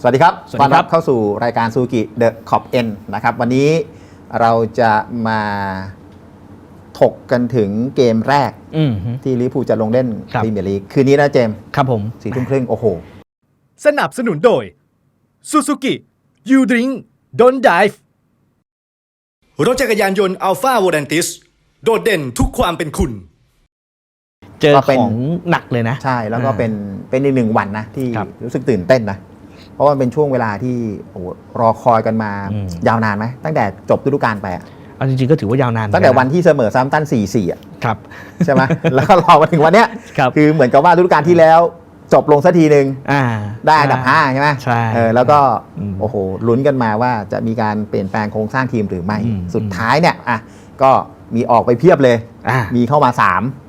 สวัสดีครับสวัสดีครับ ต้อนเข้าสู่รายการซูกิเดอะขอบเอ็นนะครับ วันนี้เราจะมาถกกันถึงเกมแรกอืมฮึ ที่ลิเวอร์พูลจะลงเล่นครับ พรีเมียร์ลีกคืนนี้นะเจมส์ครับผม สี่ทุ่มครึ่งโอ้โห สนับสนุนโดย Suzuki You Drink Don't Dive รถจักรยานยนต์ Alpha v o l a n t i s โดดเด่นทุกความเป็นคุณ เจอก็เป็น ของหนักเลยนะ ใช่แล้วก็อ่า เป็นเป็นอีกหนึ่งวันนะที่ครับ รู้สึกตื่นเต้นนะ เพราะว่ามันเป็นช่วงเวลาที่โอ้โหรอคอยกันมาอืม ยาวนานไหมตั้งแต่จบฤดูกาลไปอะเอาจริงๆก็ถือว่ายาวนานตั้งแต่เหมือวันที่เสมอซัมตัน4-4อะครับ ใช่ไหม แล้วก็รอมาถึงวันเนี้ยครับคือเหมือนกับว่าฤดูกาลที่แล้วจบลงสักทีหนึ่งอ่า ได้อันดับ5ใช่ไหมใช่เออแล้วก็อืมโอ้โหลุ้นกันมาว่าจะมีการเปลี่ยนแปลงโครงสร้างทีมหรือไม่อืม สุดท้ายเนี่ยอะก็มีออกไปเพียบเลย อ่ามีเข้ามา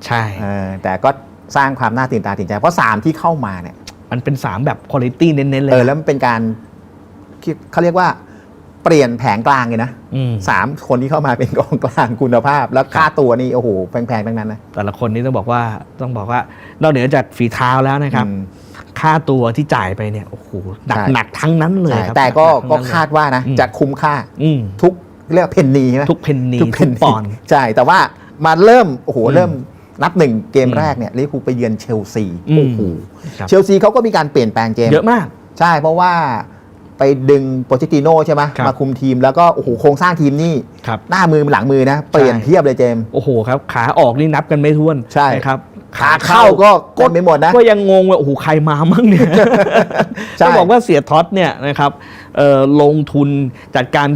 ใช่3เออแต่ก็สร้างความน่าตื่นตาตื่นใจ เพราะ 3 ที่เข้ามาเนี่ย มันเป็น 3 แบบคุณ i t y เน้นๆเลยเออแล้วมันเป็นการคิดเขาเรียกว่าเปลี่ยนแผงกลางเลยนะอืมสามคนที่เข้ามาเป็นกองกลางคุณภาพ แล้วค่าตัวนี่โอ้โหแพงๆทั้งนั้นนะแต่ละคนนี่ต้องบอกว่าต้องบอกว่านอกเหนือจากฝีเท้าแล้วนะครับอืมค่าตัวที่จ่ายไปเนี่ยโอ้โหหนักใช่หนักทั้งนั้นเลยใช่ครับแต่ก็หนัก็ทั้งนั้นเลยคาดว่านะอืมจะคุ้มค่าอืมทุกเรียกว่าเพนนีใช่ไหมทุกเพนนีทุกเพนปอนด์ใช่แต่ว่ามาเริ่มโอ้โหอืมเริ่ม นับหนึ่งเกมอืมแรกเนี่ยลิเวอร์พูลไปเยือนเชลซีอืมโอ้โหครับเชลซีเขาก็มีการเปลี่ยนแปลงเกมเยอะมาก ใช่เพราะว่าไปดึงโปเชตติโน่ใช่ไหมครับมาคุมทีมแล้วก็โอ้โหโครงสร้างทีมนี่ครับหน้ามือหลังมือนะเปลี่ยนใช่เทียบเลยเจมส์โอ้โหครับขาออกนี่นับกันไม่ถ้วนใช่นะครับขาเข้าก็กดไปหมดนะ ก็ยังงงว่าโอ้โหใครมามั่งเนี่ยใช่ต้องบอกว่าเสียท็อตเนี่ยนะครับเอ่อลงทุนจัดการ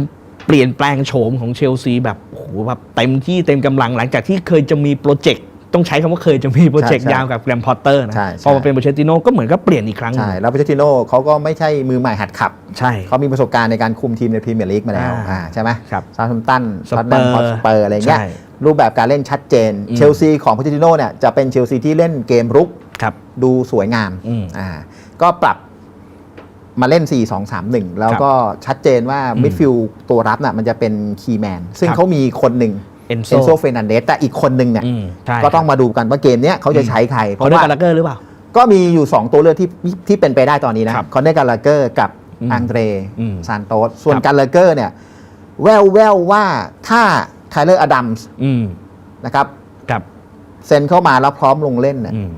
เปลี่ยนแปลงโฉมของเชลซีแบบโอ้โหแบบเต็มที่เต็มกำลังหลังจากที่เคยจะมีโปรเจกต์ ต้องใช้คำว่าเคยจะมีโปรเจกต์ใช่ใช่ยาวกับแกรมพอตเตอร์นะใช่ใช่ พอมาเป็นโปรเชตติโนก็เหมือนกับเปลี่ยนอีกครั้งหนึ่ใช่งแล้วโปเชตติโน่เขาก็ไม่ใช่มือใหม่หัดขับ ใช่ เขามีประสบการณ์ในการคุมทีมในพรีเมียร์ลีกมาแล้วอ่าอ่าใช่ไหมครับซาทัมตันสเปอร์ท็อตแนมฮอตสเปอร์อะไรเงี้ย ใช่รูปแบบการเล่นชัดเจน อืม เชลซีของโพเชตติโน่เนี่ยจะเป็นเชลซีที่เล่นเกมรุกครับ ดูสวยงามอืมอ่าก็ปรับมาเล่น 4 2 3 1 แล้วก็ชัดเจนว่าอืมมิดฟิลด์ตัวรับน่ะมันจะเป็นคีย์แมนซึ่งครับ เขามีคนหนึ่ง เอนโซ เอนโซเฟรนันเดสแต่อีกคนหนึ่งเนี่ย อืมใช่ก็ต้องมาดูกันว่าเกมเนี้ยเขาจะใช้ใคร เพเพราะราะด้วยว่าการลักเกอร์หรือเปล่า ก็มีอยู่ 2 ตัวเลือกที่ที่เป็นไปได้ตอนนี้นะครับคอนเนอร์กาลาเกอร์กับอืมอังเดรอืมซานโตสส่วนครับ กาลาเกอร์เนี่ยแววแววว่าถ้าไทเลอร์อดัมส์อืมนะครับกับเซ็นเข้ามาแล้วพร้อมลงเล่นเนี่ยอืม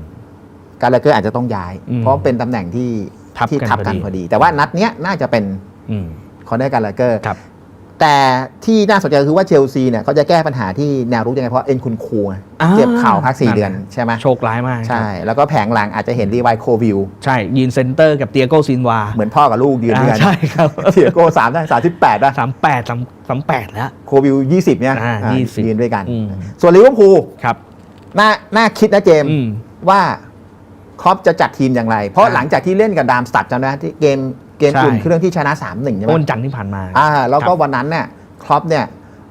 กาลาเกอร์อาจจะต้องย้าย อืมเพราะเป็นตำแหน่งที่ทับที่กันทับกันพพออดีดี แต่ว่านัดเนี้ยน่าจะเป็นอืม คอนเนอร์กาลาเกอร์ครับ แต่ที่น่าสนใจคือว่าเชลซีเนี่ยเขาจะแก้ปัญหาที่แนวรุกยังไงเพราะเอ็นคุณคูไงอ่าเจ็บเข่าพักสี่นั่นเดือนใช่ไหมโชคร้ายมากใช่ แล้วก็แผงหลังอาจจะเห็นรีไวโควิลใช่ยืนเซนเตอร์กับเตียโกซินวา เหมือนพ่อกับลูกยืนด้วยกันอ่าใช่ครับเทียโก้สามได้สามสิบแปดได้สามแปดสามสามแปดแล้วโควิลยี่สิบเนี่ยอ่าอ่า20ยืนด้วยกันอืมส่วนลิเวอร์พูลครับน่าน่าคิดนะเจมส์อืมว่าครอปจะจัดทีมอย่างไร เพราะอ่าหลังจากที่เล่นกับดามสตัดจำได้ไหมที่เกม เกมใช่อุ่นเครื่องที่ชนะ3-1ใช่ไหมวันจันทร์ที่ผ่านมาอ่าแล้วก็ครับวันนั้นเนี่ยครอปเนี่ย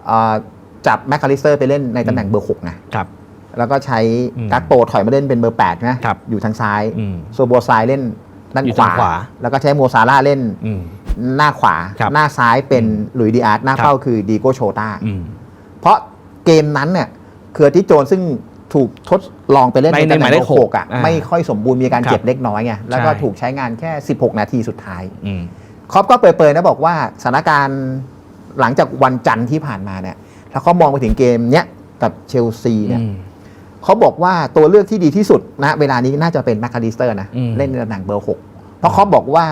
เอ่อจับแมคคาลิสเตอร์ไปเล่นในตำแหน่งเบอร์6ไงครับแล้วก็ใช้อืมกักโปถอยมาเล่นเป็นเบอร์8นะครับอยู่ทางซ้ายอืมโซโบไซเล่นด้านอยู่ขวาทางขวา แล้วก็ใช้โมซาร่าเล่นอืมหน้าขวาครับหน้าซ้ายเป็นหลุยส์ดีอาร์ตหน้าครับเป้าคือดีโกโชตาอืมเพราะเกมนั้นเนี่ยเคอร์ติสโจนส์ซึ่ง ถูกทดลองไปเล่นในในตำแหในหน่มายงเลขหกอะอ่าไม่ค่อยสมบูรณ์มีอาการครับเจ็บเล็กน้อยไงแล้วก็ใช่ ถูกใช้งานแค่ 16 นาทีสุดท้ายอืม ครอปก็เปิดๆนะบอกว่าสถานการณ์หลังจากวันจันทร์ที่ผ่านมาเนี่ยแล้วเขามองไปถึงเกมเนี้ยกับเชลซีเนี่ยอืมเขาบอกว่าตัวเลือกที่ดีที่สุดนะเวลานี้น่าจะเป็นแมคคาลิสเตอร์นะ อืม เล่นในตำแหน่งเบอร์หกเพราะเขาบอกว่า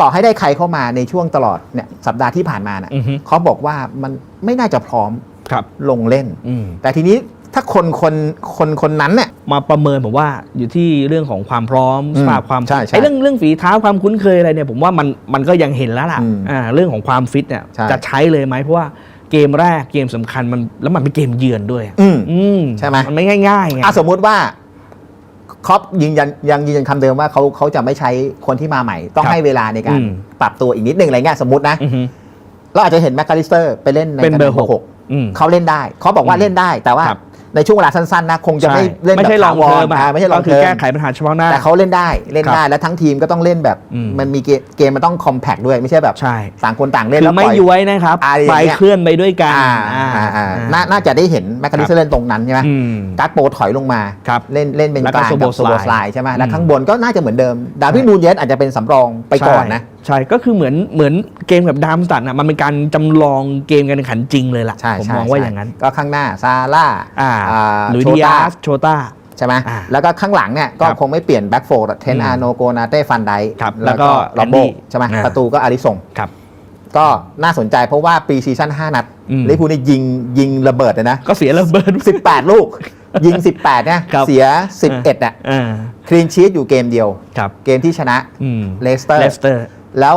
ต่อให้ได้ใครเข้ามาในช่วงตลอดเนี่ยสัปดาห์ที่ผ่านมาน่ะอือฮึเขาบอกว่ามันไม่น่าจะพร้อมครับลงเล่น อืม แต่ทีนี้ ถ้าคนคนคนคนนั้นเนี่ย มาประเมินผมว่าอยู่ที่เรื่องของความพร้อมอืมสภาพความใช่ใช่ไอ้เรื่องเรื่องฝีเท้าความคุ้นเคยอะไรเนี่ยผมว่ามันมันก็ยังเห็นแล้วล่ะอืมอ่าเรื่องของความฟิตเนี่ยใช่ จะใช้เลยไหมเพราะว่าเกมแรกเกมสำคัญมันแล้วมันเป็นเกมเยือนด้วยอืม อืมใช่ไหม มันไม่ง่ายๆไง อะสมมุติว่าครอปยืนยันยังยืนยันคำเดิมว่าเขาเขาจะไม่ใช้คนที่มาใหม่ ต้องครับให้เวลาในการอืม ปรับตัวอีกนิดหนึ่งอะไรเงี้ยสมมตินะ อือฮึ เราอาจจะเห็นแมคคาลิสเตอร์ไปเล่นในเป็นตำแหเบอน่ร์งเบอร์หหกกอืม เขาเล่นได้ เขาบอกว่าอืมเล่นได้แต่ว่าครับ ในช่วงเวลาสั้นๆนะคงจะไม่ใช่เล่นไม่แบบใช่ลองถาวเทอรมอะอ่าไม่ใช่ลองก็คืเทออแก้มไขปัญหาเฉพาะหน้าแต่เขาเล่นได้เล่นครับได้แล้วทั้งทีมก็ต้องเล่นแบบอืมมันมีเกมเกมมันต้องคอมแพกด้วยไม่ใช่แบบใช่ต่างคนต่างเล่นคืแล้อวไม่ปล่อยย้วยนะครับอะไรอย่างไปเงี้ยเคลื่อนไปด้วยกันอ่าอ่าอ่าอ่าน่าน่าจะได้เห็นแมคคาลิสเตอร์เล่นตรงนั้นใช่ไหมอืมการ์ดโปถอยลงมาครับเล่นเล่นเป็นแล้วกก็ลางโซโบกับโซโบสไลด์สไลด์ใช่ไหมอืมแล้วข้างบนก็น่าจะเหมือนเดิมดาวิดนูนเยสอาจจะเป็นสำรองไปก่อนนะใช่ก็คือเหมือนเหมือนเกมกับดามสตัดอะมันเป็นการจำลองเกมการแข่งขันจริงเลยล่ะ ใช่ผมใช่มองว่าใช่อย่างนั้น ก็ข้างหน้าซาร่าอ่าอ่าหรือโชดีต้าอาสโชต้า ใช่ไหม อ่าแล้วก็ข้างหลังเนี่ยก็ครับคงไม่เปลี่ยนแบ็กโฟร์เทนอืมอาโนโกนาเต้ฟันไดครับแล้วก็ลอมโบแอนดี้ใช่ไหมอ่าประตูก็อาริสงครับก็น่าสนใจเพราะว่าปีซีซั่น5นัดอืม ลิเวอร์พูลนี่ยิงยิงระเบิดเลยนะ ก็เสียระเบิด 18 ลูก ยิง 18เนี่ยครับ เสีย 11อะอ่าคลีนชีตอยู่เกมเดียว ครับเกมที่ชนะอืมเลสเตอร์ เลสเตอร์ แล้ว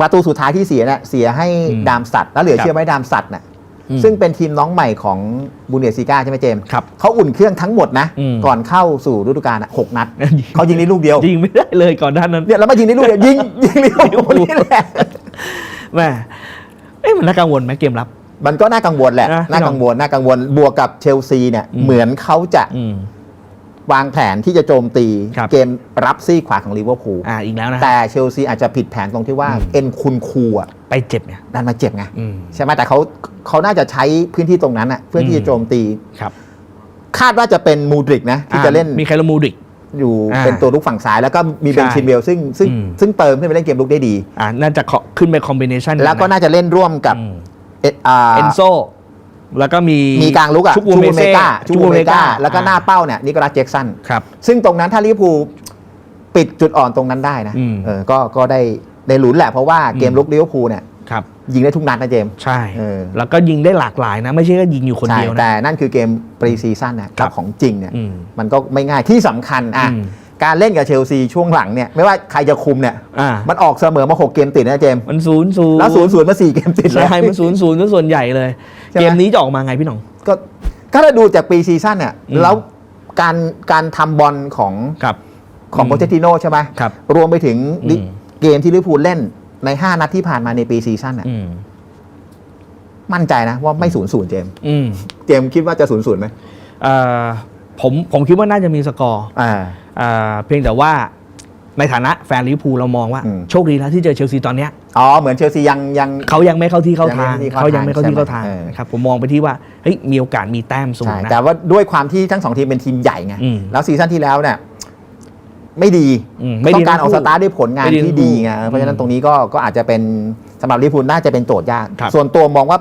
ประตูสุดท้ายที่เสียเนี่ยเสียให้อืมดามสัตว์แล้วเหลือครับเชื่อไหมดามสัตว์น่ะอืมซึ่งเป็นทีมน้องใหม่ของบูเนสซีกาใช่ไหมเจมส์ครับเขาอุ่นเครื่องทั้งหมดนะ อืม ก่อนเข้าสู่ฤดูกาลอะหกนัดยิงเขายิงได้ลูกเดียวยิงไม่ได้เลยก่อนหน้านั้น เนี่ยแล้วมายิงได้ลูกเดียวยิงยิงลิเวอร์พูลนี่แหละแม่เอ้ยมันน่ากังวลไหมเกมรับ มันก็น่ากังวลแหละ นะน่ากังวล น่ากังวล บวกกับเชลซีเนี่ย อืม เหมือนเขาจะอืม วางแผนที่จะโจมตีครับเกมรับซี่ขวาของลิเวอร์พูลอ่าอีกแล้วนะแต่เชลซีอาจจะผิดแผนตรงที่ว่าอืมเอ็นคุณคูอะไปเจ็บเนี่ยดันมาเจ็บไงอืมใช่ไหมแต่เขาเขาน่าจะใช้พื้นที่ตรงนั้นอะเพื่อที่อืจะมโจมตี ครับคาดว่าจะเป็นมูดริกนะที่จะเล่น อ่ามีไคลโมูดริก อยู่อ่าเป็นตัวลุกฝั่งซ้ายแล้วก็มีเบนใช่ชินเวลซึ่งซึ่งอืม ซึ่งเติมขึ้นไปเล่นเกมลุกได้ดี อ่าน่าจะขอขึ้นไปคอมบิเนชัน แล้วก็น่าจะเล่นร่วมกับอืม เอ็ดอ่าเอนโซ แล้วก็มีมีกลางลุกอะชุกวูเมเมเซ่กาชูชุกโววูเมเมกากาแล้วก็หน้าเป้าเนี่ยนิโคลัสแจ็กสันครับซึ่งตรงนั้นถ้าลิเวอร์พูลปิดจุดอ่อนตรงนั้นได้นะอืมเออก็ก็ได้ได้ลุ้นแหละเพราะว่าเกมอืมลุกลิเวอร์พูลเนี่ยครับยิงได้ทุกนัดนะเจมส์ใช่เออแล้วก็ยิงได้หลากหลายนะ ไม่ใช่ก็ยิงอยู่คนใช่เดียวนะ แต่นั่นคือเกมปรีซีซั่นนะครักับบของจริงเนี่ยอืมมันก็ไม่ง่ายที่สำคัญอะอืม การเล่นกับเชลซีช่วงหลังเนี่ยไม่ว่าใครจะคุมเนี่ยอ่ามันออกเสมอมา6เกมติดนะเจมส์มันศูนย์ศูนย์แล้วศูนย์ศูนย์มา4เกมติดแล้ว ใช่มันศูนย์ศูนย์ส่วนใหญ่เลย ใช่ไหม เกมนี้จะออกมาไงพี่หน้อง ก็ก็ถ้าดูจากปีซีซั่นเนี่ยอืม แล้วการการทำบอลของครับ ของอืม โปเชตติโนใช่ไหมครับ รวมไปถึงลิอืม เกมที่ลิเวอร์พูลเล่นใน 5 นัดที่ผ่านมาในปีซีซั่นน่ะอืมมั่นใจนะว่าไม่ศูนย์ศูนย์เจมส์อืมเจมส์คิดว่าจะศูนย์ศูนย์ไหมเอ่อผมผมคิดว่าน่าจะมีสกอร์ อ่าอ่า เพียงแต่ว่าในฐานะแฟนลิเวอร์พูลเรามองว่าอืมโชคดีแล้วที่เจอเชลซีตอนเนี้ยอ๋อเหมือนเชลซียังยังเขายังไม่เข้าที่เข้ายังไม่ทางเข้าที่เข้าเขายังไม่เข้าที่เข้าทาทางงใช่ไหมเออนะครับผมมองไปที่ว่าเฮ้ยมีโอกาสมีแต้มสูงใช่นะแต่ว่าด้วยความที่ทั้งสองทีมเป็นทีมใหญ่ไงอืมแล้วซีซั่นที่แล้วเนี่ยไม่ดีอืมไม่ต้ดีองการทั้เอางคู่สตาร์ทด้วยผลงานไม่ดีทั้ที่งคู่ดีไงเพราะฉะนั้นตรงนี้ก็ก็อาจจะเป็นสำหรับลิเวอร์พูลน่าจะเป็นโจทย์ยากครับส่วนตัวมองว่า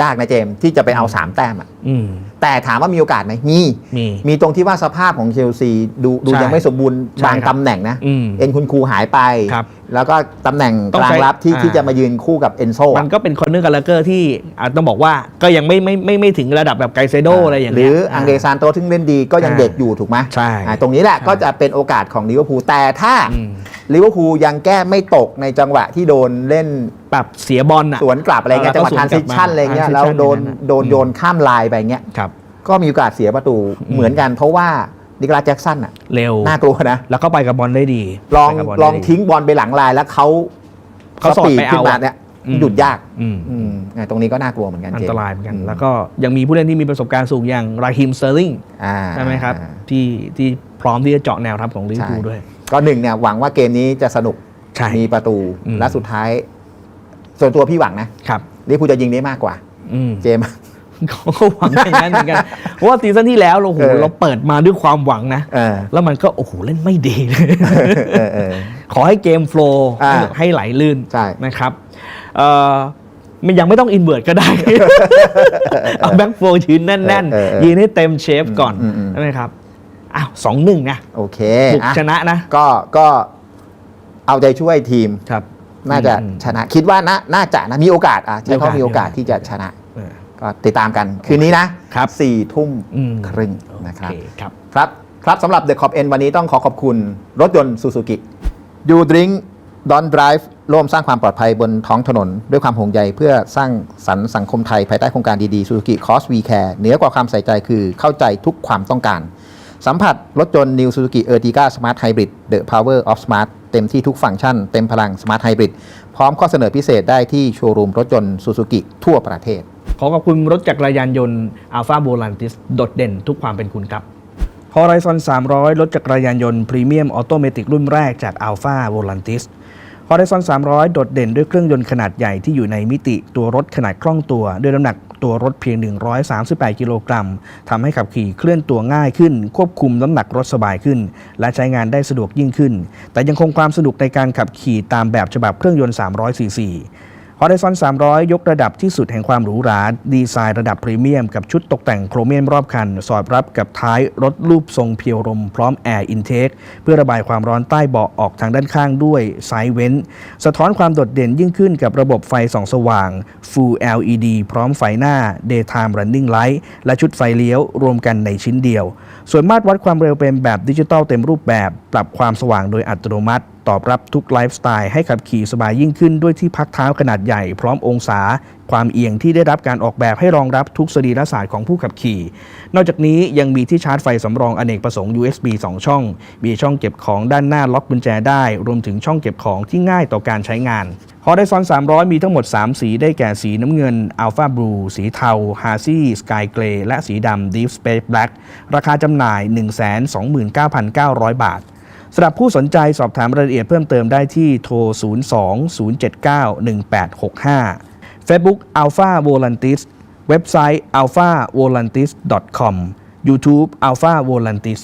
ยากนะเจมส์ที่จะไปเอาสามแต้มอะอืม แต่ถามว่ามีโอกาสไหมมี มี มีตรงที่ว่าสภาพของเชลซีดูดูใช่ยังไม่สมบูรณ์ใช่บางครับตำแหน่งนะ อืมเอ็นคุณครูหายไป ครับแล้วก็ตำแหน่งต้องกลางใช้รับที่อ่า ที่จะมายืนคู่กับเอนโซมันก็เป็นคอนเนอร์กับลาเกอร์ที่อาจต้องบอกว่าก็ยังไม่ไม่ไม่ไม่ถึงระดับแบบไกเซโดอะไรอย่างหเงี้รืย ออังเดรซานโตซึ่งเล่นดีก็ยังอ่าเด็กอยู่ถูกไหมใช่อ่าตรงนี้แหละใช่ ก็จะเป็นโอกาสของลิเวอร์พูลแต่ถ้าอืมลิเวอร์พูลยังแก้ไม่ตกในจังหวะที่โดนเล่นแบบเสียบอลอะ สวนกลับอะไรเงี้ยเออจังหวะแล้วก็ทานซิชันสวนกลับมาอะไรเงี้ย transition แล้วโดนอย่างนั้นน่ะโดนอืมโยนข้ามลายไปเงี้ย ครับ ก็มีโอกาสเสียประตูเหมือนกัน เพราะว่านิโคลัสแจ็กสันอะเร็วน่ากลัวนะ แล้วก็ไปกับบอลได้ดี ลองไปกับบลองได้ดีทิ้งบอลไปหลังลายแล้วเขาเขาสอดปีดไปขึ้นเอามาอะเนี่ยอืมหยุดยากอืมอืมอ่าตรงนี้ก็น่ากลัวเหมือนกันอันจตรายเหมือนกันมแล้วก็ยังมีผู้เล่นที่มีประสบการณ์สูงอย่างราฮิมสเตอร์ลิงอ่าใช่ไหมครับอ่าที่ที่พร้อมที่จะเจาะแนวรับของลิเวอร์พูลใช่ด้วย ก็หนึ่งเนี่ยหวังว่าเกมนี้จะสนุกใช่มีประตูอืมและสุดท้าย ส่วนตัวพี่หวังนะครับลิเวอร์พูลจะยิงได้มากกว่าอืม เจมส์ก็หวังอย่างนั้นเหมือนกันเพราะว่าซีซั่นที่แล้วเราโอ้โหเออ เราเปิดมาด้วยความหวังนะ เออ แล้วมันก็โอ้โหเล่นไม่ดีเลย เออเออ ขอให้เกมโฟล์อ่าให้ไหลลื่นใช่ นะครับเอ่อมันยังไม่ต้องอินเวิร์ดก็ได้ เอาแบ็กโฟล์ยืนแน่นเออเออๆยืนให้เต็มเชฟก่อนอืมอืม ใช่ไหมครับอ้าวสองหนึ่งนะโอเคบุกอะชนะนะก็ก็เอาใจช่วยทีม ครับ น่าจะอืมชนะ คิดว่าน่าน่าจะนะมีโอกาสอะใช้คำว่ามีมีโอโอกากาสสที่จะชนะ เออ ก็ติดตามกันคืนนี้นะครับสี่ทุ่มอืมครึ่งนะครับโอเคครับครับครับสำหรับ The Cop N วันนี้ต้องขอขอบคุณรถยนต์ซูซูกิยูดริงดอนไดรฟ์ร่วมสร้างความปลอดภัยบนท้องถนน ด้วยความห่วงใยเพื่อสร้างสรรค์สังคมไทย ภายใต้โครงการดี ๆ ซูซูกิคอสวีแคร์เหนือกว่าความใส่ใจคือเข้าใจทุกความต้องการ สัมผัสรถยนต์ New Suzuki Ertiga Smart Hybrid The Power of Smart เต็มที่ทุกฟังก์ชัน เต็มพลัง Smart Hybrid พร้อมข้อเสนอพิเศษได้ที่โชว์รูมรถยนต์ซูซูกิทั่วประเทศข อขอบคุณรถจักรยานยนต์ Alpha v o l a n t i s โดดเด่นทุกความเป็นคุณครับ Horizon 300 รถจักรยานยนต์พรีเมียมออโตเมติกรุ่นแรกจาก Alpha v o l a n t i s Horizon 300 โดดเด่นด้วยเครื่องยนต์ขนาดใหญ่ที่อยู่ในมิติตัวรถขนาดคล่องตัว ด้วยน้ำหนักตัวรถเพียง 138 กิโลกรัมทำให้ขับขี่เคลื่อนตัวง่ายขึ้น ควบคุมน้ำหนักรถสบายขึ้น และใช้งานได้สะดวกยิ่งขึ้น แต่ยังคงความสนุกในการขับขี่ตามแบบฉบับเครื่องยนต์ 300ซีซี Horizon 300 ยกระดับที่สุดแห่งความหรูหรา ดีไซน์ระดับพรีเมียม กับชุดตกแต่งโครเมียมรอบคัน สอดรับกับท้ายรถรูปทรงเพียวลมพร้อมแอร์อินเทคเพื่อระบายความร้อนใต้เบาะออกทางด้านข้างด้วยไซเว้น สะท้อนความโดดเด่นยิ่งขึ้นกับระบบไฟส่องสว่าง Full LED พร้อมไฟหน้า Daytime Running Light และชุดไฟเลี้ยวรวมกันในชิ้นเดียว ส่วนมาตรวัดความเร็วเป็นแบบดิจิตอลเต็มรูปแบบ ปรับความสว่างโดยอัตโนมัติ ตอบรับทุกไลฟ์สไตล์ให้ขับขี่สบายยิ่งขึ้นด้วยที่พักเท้าขนาดใหญ่พร้อมองศา ความเอียงที่ได้รับการออกแบบให้รองรับทุกสรีระศาสตร์ของผู้ขับขี่ นอกจากนี้ยังมีที่ชาร์จไฟสำรองอเนกประสงค์ USB 2 ช่อง มีช่องเก็บของด้านหน้าล็อกกุญแจได้ รวมถึงช่องเก็บของที่ง่ายต่อการใช้งาน Horizon 300 มีทั้งหมด 3 สีได้แก่สีน้ำเงิน Alpha Blue สีเทา Hazy Sky Grey และสีดำ Deep Space Black ราคาจำหน่าย 129,900 บาท สำหรับผู้สนใจสอบถามรายละเอียดเพิ่มเติมได้ที่โทร 02-079-1865 Facebook Alpha Volantis เว็บไซต์ alphavolantis.com YouTube Alpha Volantis